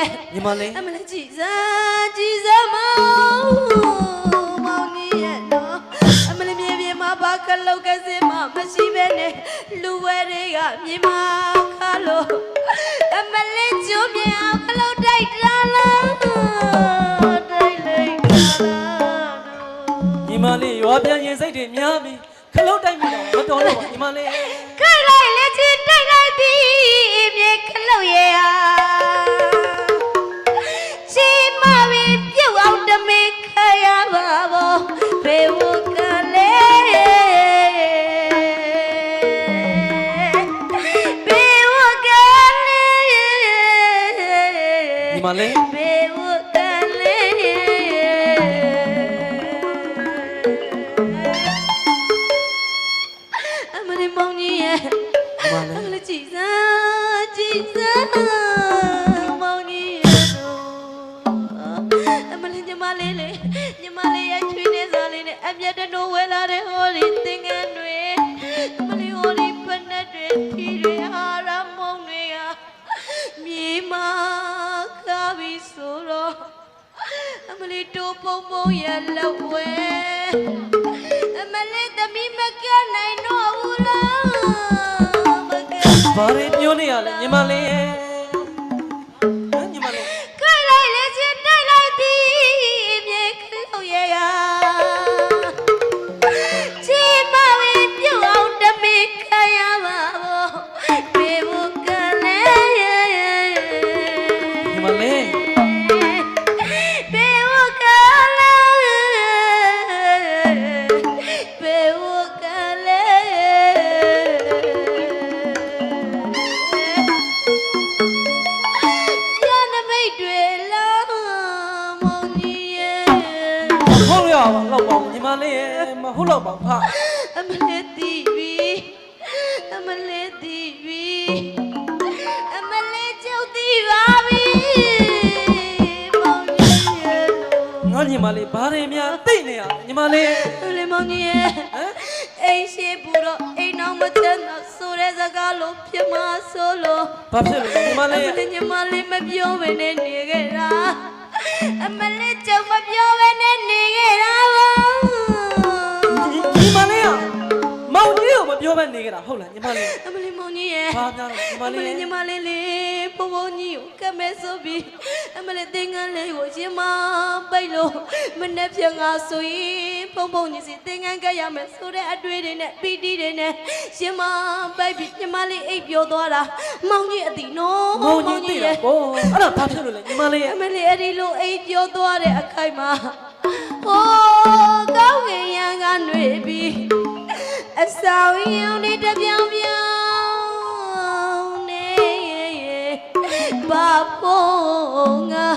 ရဲ့ညီမလေးအမလေးကြည်စားကြည်စားမောင်မောင်ကြီးရဲ့နော်အမလေးမြေပြင်မှာဘာကလောက်ကစင်မှမရှိပဲနဲ့လူဝဲတွေကမြေမှာခါလို့အမလေးကျိုးမြေအောင်ကလောက်တိုက်တာလားတိုက်လိုက်တာလားညီမလေးရွာပြန်ရင်စိတ်တွေများပြီခလုတ်တိုက်မိတော့မတော်တော့ပါညီမလေးခိုင်လိုက်လေချင်တိုက်လိုက်သည် အမျက်တနိုးဝဲလာတဲ့ဟောဒီသင်္ကန်းတွေအမလေးဟောဒီဖက်နှက်တွေထီတွေဟာရမုံတွေဟာမြေမာကားပြီးဆိုတော့အမလေးတိုးပုံပုံရဲ့လောက်ဝဲအမလေးသမီးမကနိုင်တော့ဘူးလားမကဘာတွေပြောနေရလဲညီမလေးရဲ့ ညီ ဆိုလို့ဘာဖြစ်လို့လဲညီမအမလေးလေးညီမလေးမပြောဘဲနဲ့နေခဲ့တာအမလေးကျုပ်မပြောဘဲနဲ့နေခဲ့တာပါ င်ကြီးကိုမပြောဘဲနေကြတာဟုတ်လားညီမလေးအမလေးမောင်ကြီးရဲ့ဘာများလဲညီမအမလေးလေးညီမလေးလေးဘဘကြီးကိုကမဲဆိုပြီးအမလေးသင်္ကန်းလေးကိုရှင်မပိတ်လို့မနှက်ဖြန်ကဆိုရင်ဖုံဖုံကြီးစီသင်္ကန်းကပ်ရမယ်ဆိုတဲ့အတွေ့တွေနဲ့ပီတီတွေနဲ့ရှင်မပိတ်ပြီးညီမလေးအိပ်ပျော်သွားတာမောင်ကြီးအတီနော်မောင်ကြီးသိတာပေါ့အဲ့ဒါဘာဖြစ်လို့လဲညီမလေးအမလေးအဲ့ဒီလိုအိပ်ပျော်သွားတဲ့အခိုက်မှာဟိုးကောင်းကင်ရန်ကနှွေပြီး အဆောင်ရုံနဲ့တပြောင်ပြောင်နေဘာဖို့ငါ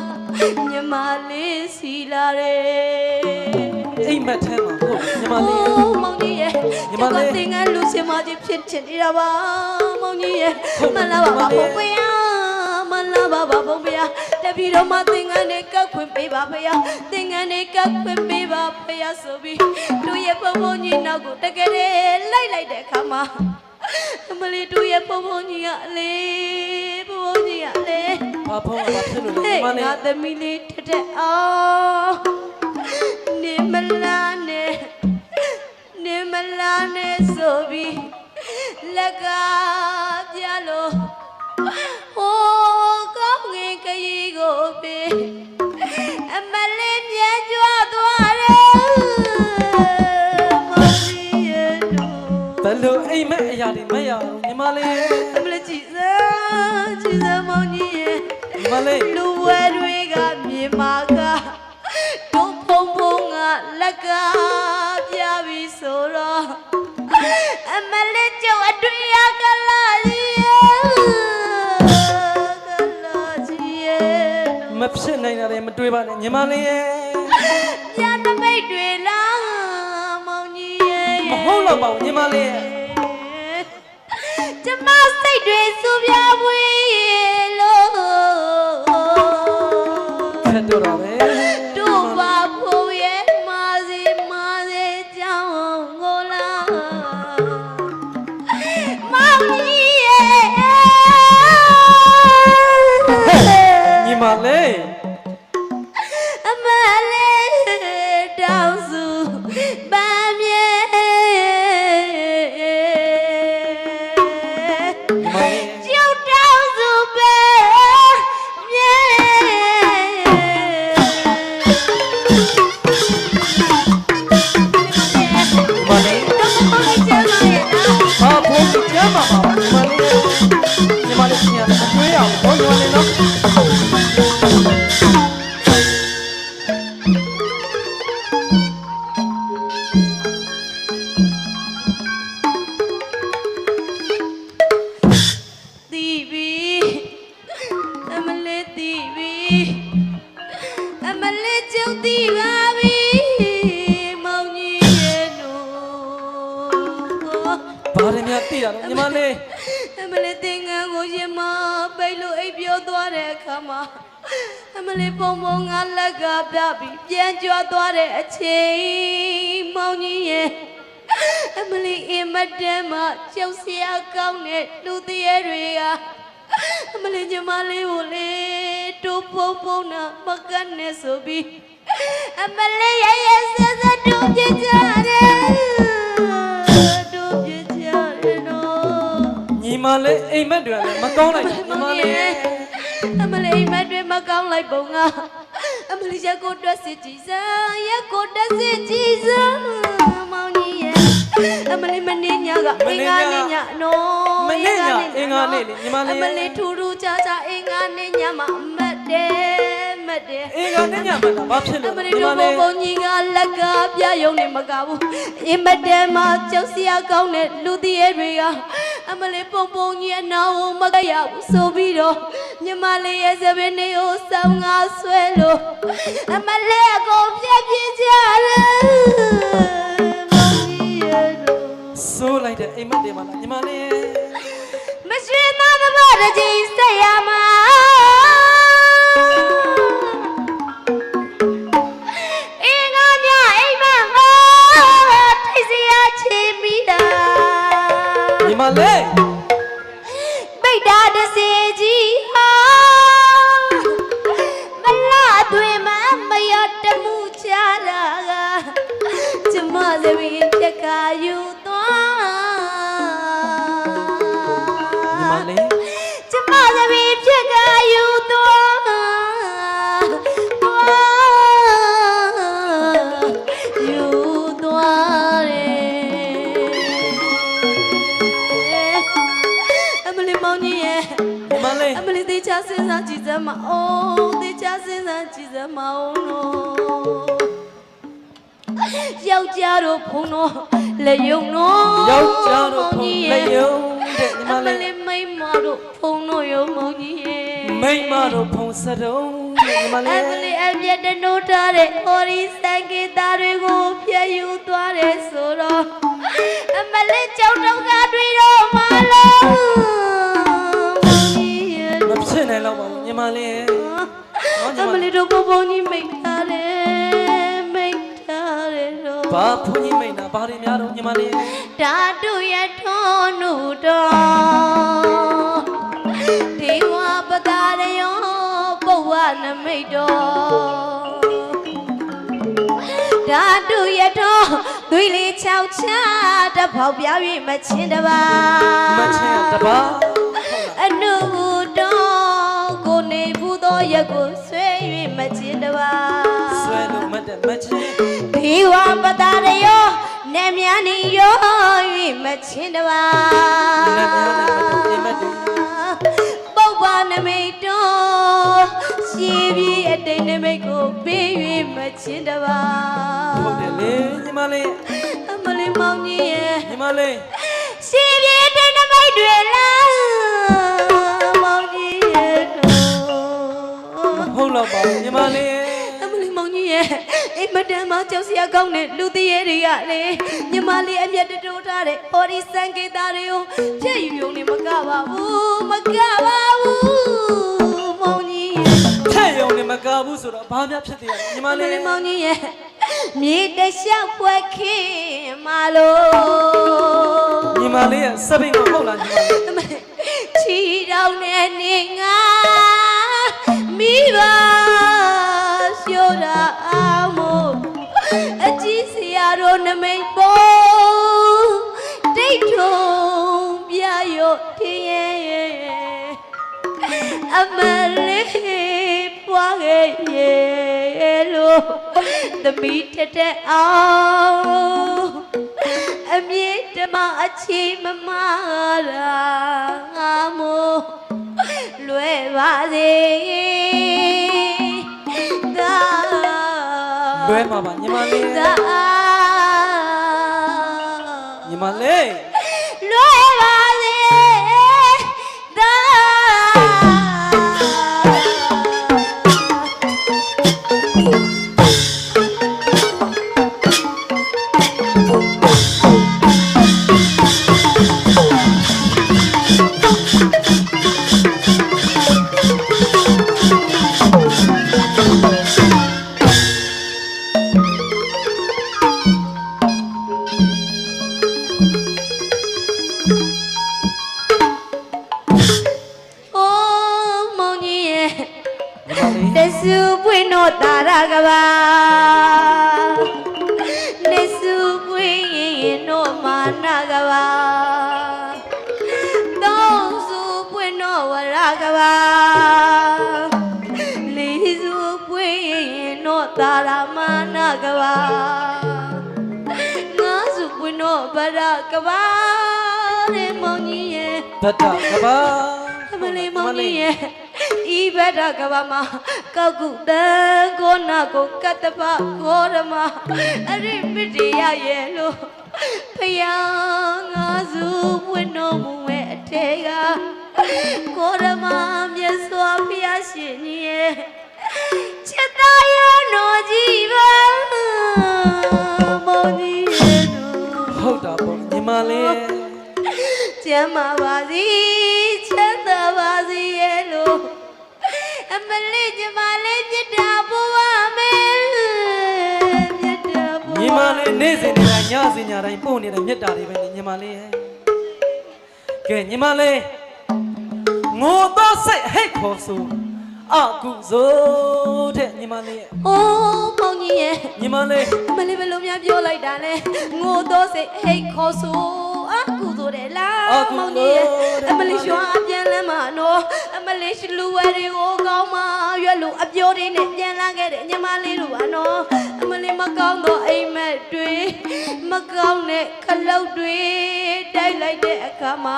ညီမလေးစီလာတယ်အိမ်မက်ထဲမှာဟုတ်ညီမလေးအိုးမောင်ကြီးရဲ့ညီမလေးသင်္ကန်းလူစင်မကြီးဖြစ်ချင်နေတာပါမောင်ကြီးရဲ့မလာပါပါဘုံပယ မလာပါပါဘုံပယတပီတော်မသင်္ကန်းနဲ့ကောက်ခွင့်ပေးပါဖေယသင်္ကန်းနဲ့ကောက်ခွင့်ပေးပါဖေယဆိုပြီးတို့ရဲ့ဘုံဘုံကြီးနောက်ကိုတကယ်လိုက်လိုက်တဲ့အခါမှာအမလေးတို့ရဲ့ဘုံဘုံကြီးကအလေးဘုံဘုံကြီးကအလေးဘာဖုံးဘာဖြစ်လို့လဲညီဟဲ့မလေးငါသမီးလေးထက်ထက်အောင်နေမလာနဲ့နေမလာနဲ့ဆိုပြီးလက်ကပြလို့ဟိုးကော င်းငင်ခရီးကိုပေးအမလေးမြဲကြွသွားတယ်မောင်ကြီးရဲ့တို့ဘယ်လိုအိမ်မက်အရာတွေမရအောင်ညီမလေးအမလေးကြည်စားကြည်စားမောင်ကြီးရဲ့ညီမလေးလူဝဲတွေကမြေမာကတို့ဖုံဖုံကလက်ကပြပြီဆိုတော့အမလေး ဖြစ်နိုင်တာတွေမတွေးပါနဲ့ညီမလေးရဲ့ညနမိတ်တွေလားမောင်ကြီးရဲ့မဟုတ်တော့ပါဘူးညီမလေးရဲ့ကျမစိတ်တွေစူပြပွေးလို့ခက်တော့တာပဲတို့ပါဖို့ရဲ့မာစီမာစီကြောင်းကိုလာမောင်ကြီးရဲ့ညီမလေး မလေးညီမလေးကိုလေတူပုံပုံနာမကတ်နဲ့ဆိုပြီးအမလေးရရဆက်ဆက်တူပြကြတယ်တူပြကြတယ်နော်ညီမလေးအိမ်မက်တွေလည်းမကောင်းလိုက်ဘူးညီမလေးအမလေးမတွေမကောင်းလိုက်ပုံကအမလေးရက်ကိုတွက်စစ်ကြည်စမ်းရက်ကိုတွက်စစ်ကြည်စမ်းမောင်ကြီးရဲ့ အမလေးမနေညကအင်္ဂါနေညနော်မနေ့ညအင်္ဂါနေ့လေညီမအလေးမလေးထူထူခြားခြားအင်္ဂါနေညမှာအမတ်တယ်မတ်တယ်အင်္ဂါနေ့ညမှာဘာဖြစ်အလို့မညီလေးမတို့ဘုံလေးဘုံကြီးကလက်ကပြယုံနေမကဘူးအင်မတန်မှကြောက်စရာကောင်းတဲ့လူတည်းရဲ့တွေကအမလေးပုံပုံကြီးအနာကိုမကရဘူးဆိုပြီးတော့မြမလေးရဲ့သပင်းလေးကိုစောင်းငါဆွဲလို့အမလေးအကုန်ပြက်ပြစ်ကြတယ်မောင်ကြီးရဲ့လို့ ဆိုးလိုက်တဲ့အိမ်မက်တွေမှာလားညီမလေးမရွှေသားသမားတစ်ချိန်ဆက်ရမှာအင်းငါညအိမ်မငါထိတ်စရာချီမိတာညီမလေး လက်ယုံတော့ယောက်ျားတို့ဖုန်လက်ယုံတဲ့ညီမအမလေးလေးမိန်းမတို့ဖုံတော့ရုံမောင်ကြီးရဲ့မိန်းမတို့ဖုန်စတုံးတဲ့ညီမအလေးမလေးအပြတ်တနိုးထားတဲ့ဟော်ရီစံကေတာတွေကိုဖျက်ယူသွားတယ်ဆိုတော့အမလေးကြောက်တော့ကတွေတော့မလို့မောင်ကြီးရဲ့ မဖြစ်နိုင်တော့ပါဘူးညီမလေး အမလေးတို့ဘုံဘုံကြီးမိတ်ထားတ တယ်တော့ဘာဖုန်ကြီးမိန်တာဘာတွေများတော့ညီမလေးဓာတုရထွန်းနုတော်ဒေဝပတာရယောပုဝနမိတ်တော်ဓာတုရတော်သွေးလေးချောက်ချတဖောက်ပြား၍မချင်းတပါမချင်တပါအနုတော်ကိုနေဘူးသောရက်ကိုဆွဲ၍မချင်းတပါဆွဲလို့မတ်တဲ့မချင် ဒီဝပတာရယောနေမြန်းနီယော၍မချင်းတပါနတ်များနဲ့မတူအိမ်မက်တွေပုပ္ပနမိတ်တော်ရှည်ပြီးအတိတ်နမိတ်ကိုပေး၍မချင်းတပါဟုတ်တယ်လေညီမလေးအမလေးမောင်ကြီးရဲ့ညီမလေးရှည်ပြီးအတိတ်နမိတ်တွေလားမောင်ကြီးရဲ့တော်ဟုတ်တော့ပါဘူးညီမလေးအမလေးမောင်ကြီးရဲ့ အိမ်မတန်မကြောက်စရာကောင်းတဲ့လူသေးရဲ့တွေကလေညီမလေးအမျက်တတိုးထားတဲ့ဟော်ဒီစံကေတာတွေကိုဖြည့်ယူယုံနေမကပါဘူးမကပါဘူးမောင်ကြီးရဲ့ထက်ရုံနဲ့မကဘူးဆိုတော့ဘာများဖြစ်သေးရလဲညီမအမလေးလေးမောင်ကြီးရဲ့မြေတလျှောက်ဖွက်ခင်မလို့ညီမလေးရဲ့စပိန်ကိုဟုတ်လားညီမလေးအမလေးချီတောင်းတဲ့နေငါမိမိ ရဲ့လို့သမီးထက်တဲ့အောင်အမြင့်တမအချီမမရာငါမို့လွယ်ပါစေဒါလွဲမှာပါညီမလေးဒါညီမလေးလွ ကပါတဲ့မောင်ကြီးရဲ့ဗတ္တကဘာအမလေးမောင်ကြီးရဲ့ဤဘဒကဘာမကောက်ကုတန်ကိုနာကိုကတ္တပကိုရမအရိမတ္တိရရဲ့လို့ဖယားငါစုဝင်းတော်မူရဲ့အထေကကိုရမမြတ်စွာဘုရားရှင်ကြီးရဲ့ချစ်သားရတော်ကြီးပါ မလေးကျမ်းမာပါစေချမ်းသာပါစေရဲ့လို့အမလေးညီမလေးမြတ်တာပို့ပါမယ်မြတ်တာပို့ညီမလေးနေ့စဉ်နေ့တိုင်းညစဉ်ညတိုင်းပို့နေတဲ့မြတ်တာတွေပဲညီမလေးရဲ့ကဲညီမလေးငိုတော့စိတ်ဟိတ်ခေါ်ဆို အကုစိုးတဲ့ညီမလေးရဲ့အိုးမောင်ကြီးရဲ့ညီမလေးအမလေးဘယ်လိုများပြောလိုက်တာလဲငိုတော့စိတ်ဟိတ်ခေါ်ဆိုအကူဆိုတယ်လားမောင်ကြီးရဲ့အမလေးရွှာအပြန်လမ်းမှာနော်အမလေးရှလူဝဲတွေကိုကောင်းမှရွက်လို့အပြိုးတွေနဲ့ပြန်လာခဲ့တဲ့ညီမလေးတို့ပါနော်အမလေးမကောင်းတော့အိမ်မက်တွေမကောင်းတဲ့ခလုတ်တွေတိုက်လိုက်တဲ့အခါမှာ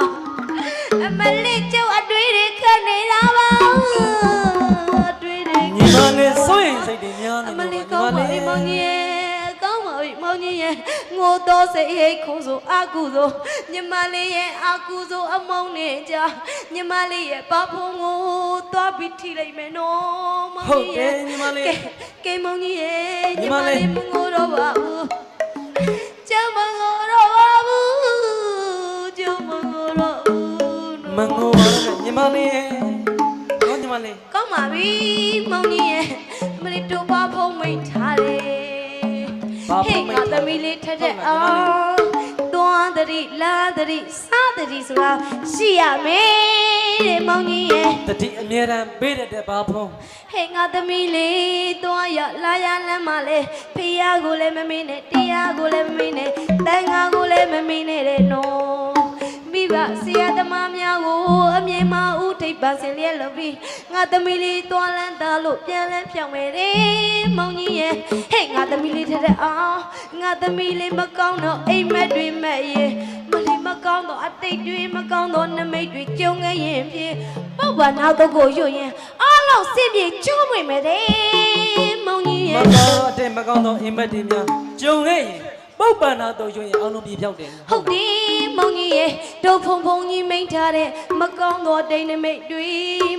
အမလေးကျုပ်အတွေ့တွေခက်နေတာပါအတွေ့တွေ ညီမလေးစိုးရင်စိတ်တွေများနေအမလေးကောင်းပါပြီမောင်ကြီးရဲ့ကောင်းပါပြီမောင်ကြီးရဲ့ငိုတော့စိတ်ဟိတ်ခုံဆိုအကူဆိုညီမလေးရဲ့အကူဆိုအမုန်းနဲ့ကြာညီမလေးရဲ့ဘာဖုံကိုသွားပြီးထိလိုက်မယ်နော်မောင်ဟုတ်ကြီးတရဲ့ယ်ညီမလေးကဲကဲမောင်ကြီးရဲ့ညီညီမမလေး လေးမငိုတော့ပါဘူးကျမငိုတော့ပါဘူးကျမငိုတော့ဘူးမငိုပါနဲ့ညီမလေးရဲ့ဟောညီ မလေးကောင်းပါပြီမောင်ကြီးရဲ့မလေးတို့ပါဖုံးမိတ်ထားတယ်ဘာဟေ့ဖို့မိငါတ်သမီးလေးထက်တဲ့ဟုတ်အောလားညီမလေးင်တွန်းတတိလာတတိစားတတိဆိုတာရှိရမယ်တဲ့မောင်ကြီးရဲ့တတိအမြဲတမ်းပေးတဲ့တဲ့ဘာဖုံးဟေ့ငါသမီးလေးတွန်းရလာရလမ်းမလဲဖះကိုလည်းမမင်းနဲ့တရားကိုလည်းမမင်းနဲ့တန်ငါ ဘဆရာသမားများကိုအမြင်မဦးထိပ်ပါစင်လျက်လုပ်ပြီးငါသမီးလေးတွန်းလန်းသားလို့ပြန်လန်းဖြောင်းမယ်တဲ့မောင်ကြီးရဲ့ဟဲ့ငါသမီးလေးထက်တဲ့အောင်ငါသမီးလေးမကောင်းတော့အိမ်မက်တွေမဲ့ရဲ့မလေးမကောင်းတော့အတိတ်တွေမကောင်းတော့နမိတ်တွေကြုံခဲ့ရင်ဖြင့်ပုပ်ပါနောက်တော့ကိုရွရင်အားလုံးစင်ပြေကျိုးဝင်မယ်တဲ့မောင်ကြီးမရဲ့ကောင်းတဲ့မကောင်းသောအိမ်မက်တွေများကြုံခဲ့ရင် ပုပ်ပန္နာတော်ရွှင်အောင်လုံးပြေပြောက်တယ်ဟုတ်တယ်မောင်ကြီးရဲ့ဒုဖုံဖုံကြီးမိန်ထားတဲ့မကောင်းသောဒိန်နမိတ်တွေ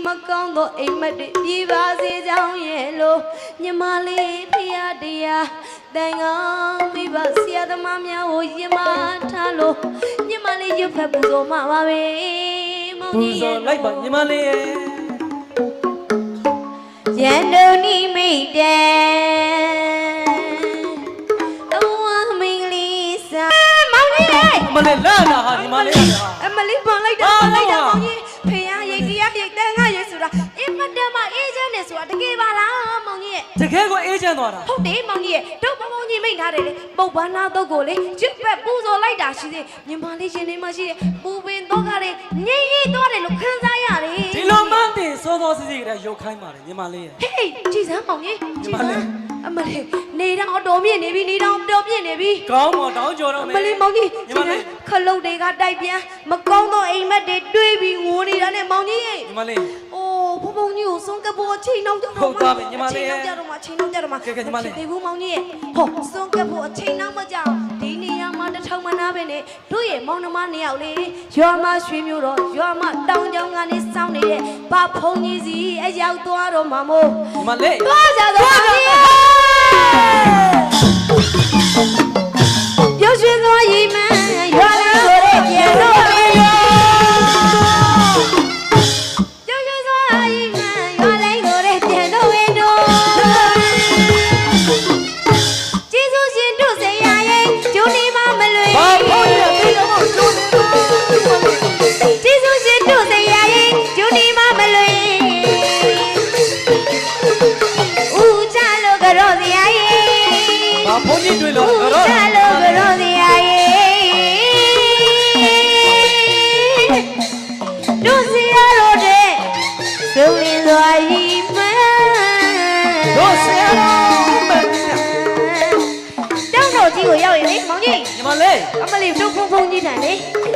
မကောင်းသောအိမ်မက်တွေပြေပါစေကြောင်းရဲ့လို့ညီမလေးဖျားတရားတန်ကောင်းမိဘဆရာသမားများကိုရင်မထားလို့ညီမလေးရွတ်ဖက်ပူဇော်မှာပါပဲမောင်ပူကြီးဇောရဲ့်လိုက်ပါညီမလေးရဲ့ရန်ဒုန်နီမိတ်တဲ့ မလေးလာလာဟာညီမလေးဟာအမလေးပန်လိုက်တာအာပန်လိုက်တာဟုတ်ပါမောင်ကြီးဖေရရိတ်တရားရိတ်တန်ငါရိတ်ဆိုတာအင်မတန်မှအေးချမ်းနေဆိုတာတကယ်ပါလားမောင်ကြီးရဲ့တကယ်ကိုအေးချမ်းသွားတာဟုတ်တယ်မောင်ကြီးရဲ့တို့မောင်ကြီးမိတ်ထားတယ်လေပုပ်ပန်းနာတော့ကိုလေကျွတ်ပက်ပူဇော်လိုက်တာရှိသေးညီမလေးရှင်နေမရှိတဲ့ပူပင်တော့ကလေငြိမ့်ရိပ်သွားတယ်လို့ခံစားရတယ်ဒီလိုမှန်းတင်စောစောစီးစီးကတည်းကရုပ်ခိုင်းပါတယ်ညီမလေးရဲ့ဟေးကြည်စမ်းမောင်ကြီးညီကြည်မစလေးမ်း အမလေးနေတော့တော်မြင့်နေပြီနေတော့တော်မြင့်နေပြီကောင်းမော်တောင်းကြော်တော့အမယ် မလေးမောင်ကြီးညီကြမည်စလေးမ်းခလုတ်တွေကတိုက်ပြန်မကောင်းသောအိမ်မက်တွေတွေးပြီးငိုနေတာနဲ့မောင်ကြီးရဲ့ညီမလေး အိုးဘုံဘုံကြီးကိုစွန့်ကပ်ဖို့အချိန်နောက်ကြတော့ဟုတ်သားပဲညီမလေးရဲ့အချိန်နောက်ကြတော့မှအချိန်နောက်ကြတော့မှကဲကဲညီမလေးဒီဘူးမောင်ကြီးရဲ့ဟောစွန့်ကပ်ဖို့အချိန်နောက်မကြောက်ဒီနေရာမှာတစ်ထောင်မနာပဲနဲ့တို့ရဲ့မောင်နှမနှစ်ယောက်လေးရွာမရွှေမျိုးတော့ရွာမတောင်ကြောင်ကနေစောင်းနေတဲ့ဘာဖုံကြီးစီအရောက်သွားတော့မှာမို့ညီမလေး သွားကြတော့မော င် ကြီးညီမလေးအမလေးတို့ဖုံဖုံကြီးတန်လေ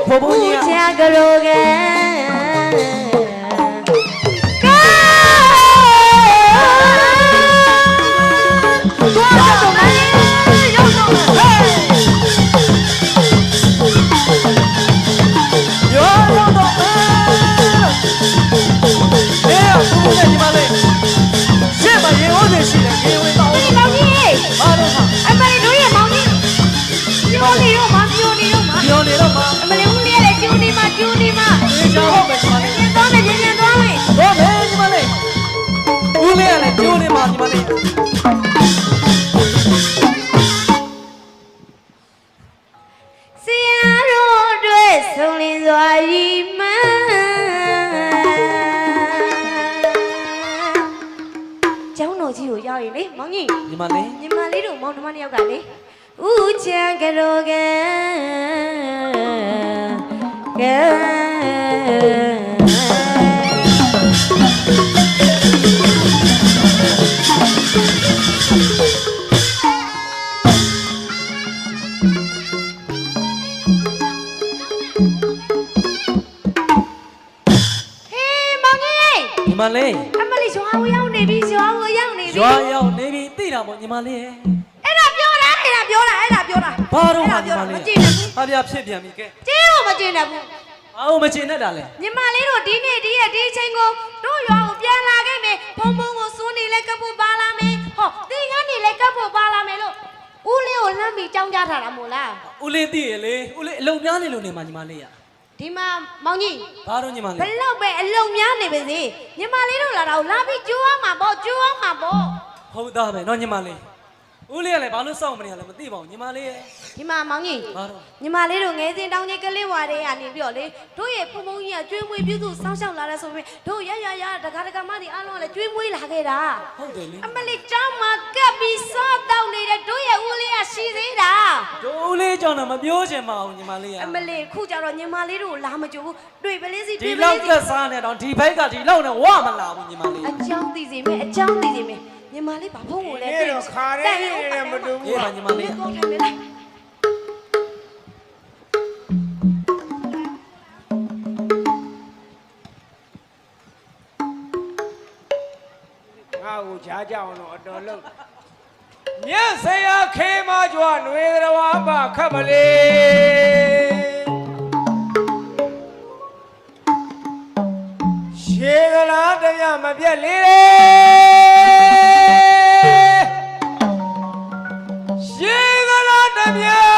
ဘိုးဘိုးကြီးကချာကရောကံကာ ဟေးမောင်ကြီးညီမလေးအမလေးရွာကိုရောက်နေပြီရွာကိုရောက်နေပြီရွာရောက်နေပြီသိတာပေါ့ညီမလေးရဲ့အဲ့ဒါပြောတာအဲ့ဒါပြောတာအဲ့ဒါပြောတာဘာတော့ဟာအဲ့ညီဒါမပြောတာလေးမကြည့်နဲ့ဘူးဟာပြဖြစ်ပြန်ပြီကဲကျင်းကိုမကျင်းနဲ့ဘူး ဘာလို့မချင်နဲ့တာလဲညီမလေးတို့ဒီနေ့ဒီရက်ဒီအချိန်ကိုတို့ရွာကိုပြန်လာခဲ့မယ်ဖုံဖုံကိုစူးနေလဲကပ်ဖို့ပါလာမယ်ဟောတင်ကန်းနေလဲကပ်ဖို့ပါလာမယ်လို့ဦးလေးကိုလှမ်းပြီးကြောင်းကြထားတာမို့လားဦးလေးသိရလေဦးလေးအလုံများနေလို့နေမှာညီမလေးရဒီမှာမောင်ကြီးဘာတော့ညီမဘလေးလောက်ပဲအလုံများနေပါစေညီမလေးတို့လာတော့လာပြီးကျိုးအောင်မှာပေါ့ကျိုးအောင်မှာပေါ့ဟုတ်သားပဲနော်ညီမလေး ဦးလေးကလည်းဘာလို့စောင့်မနေရလဲမသိပါဘူးညီမလေးရဲ့ဒီမှာမောင်ကြီးဘာတော့ညီမလေးတို့ငယ်စဉ်တောင်းကြီးကလေးဝါတဲ့ကနေပြီးတော့လေတို့ရဲ့ဖုံဖုံကြီးကကျွေးမွေးပြုစုစောင်းရှောက်လာတဲ့ဆိုပြီးတို့ရရရတကားတကားမတွေအားလုံးကလည်းကျွေးမွေးလာခဲ့တာဟုတ်တယ်လေအမလေးကျောင်းမှာကပ်ပြီးစောတောက်နေတဲ့တို့ရဲ့ဦးလေးကရှိသေးတာတို့ဦးလေးကြောင့်တော့မပြောချင်ပါဘူးညီမလေးရအမလေးခုကြတော့ညီမလေးတို့လာမကြဘူးတွေ့ပလေးစီဒီတွေ့ပလောလေးက်ကစီစားနေတော့ဒီဘိုက်ကဒီလောက်နဲ့ဝမလာဘူးညီမလေးအကြောင်းသိစီမယ်အကြောင်းသိစီမယ် ညီမလေးဘာဖုံးကိုလဲဒီတော့ခါရဲနေတယ်မတူအေးပါညီမလေးကောင်းထိုင်မလားငါ့ကိုကြားကြအောင်တော့အတော်လို့မြတ်ဆရာခေမကြွຫນွေတော်ဝါပါခတ်မလေးရှေကလားတမမပြက်လေး လား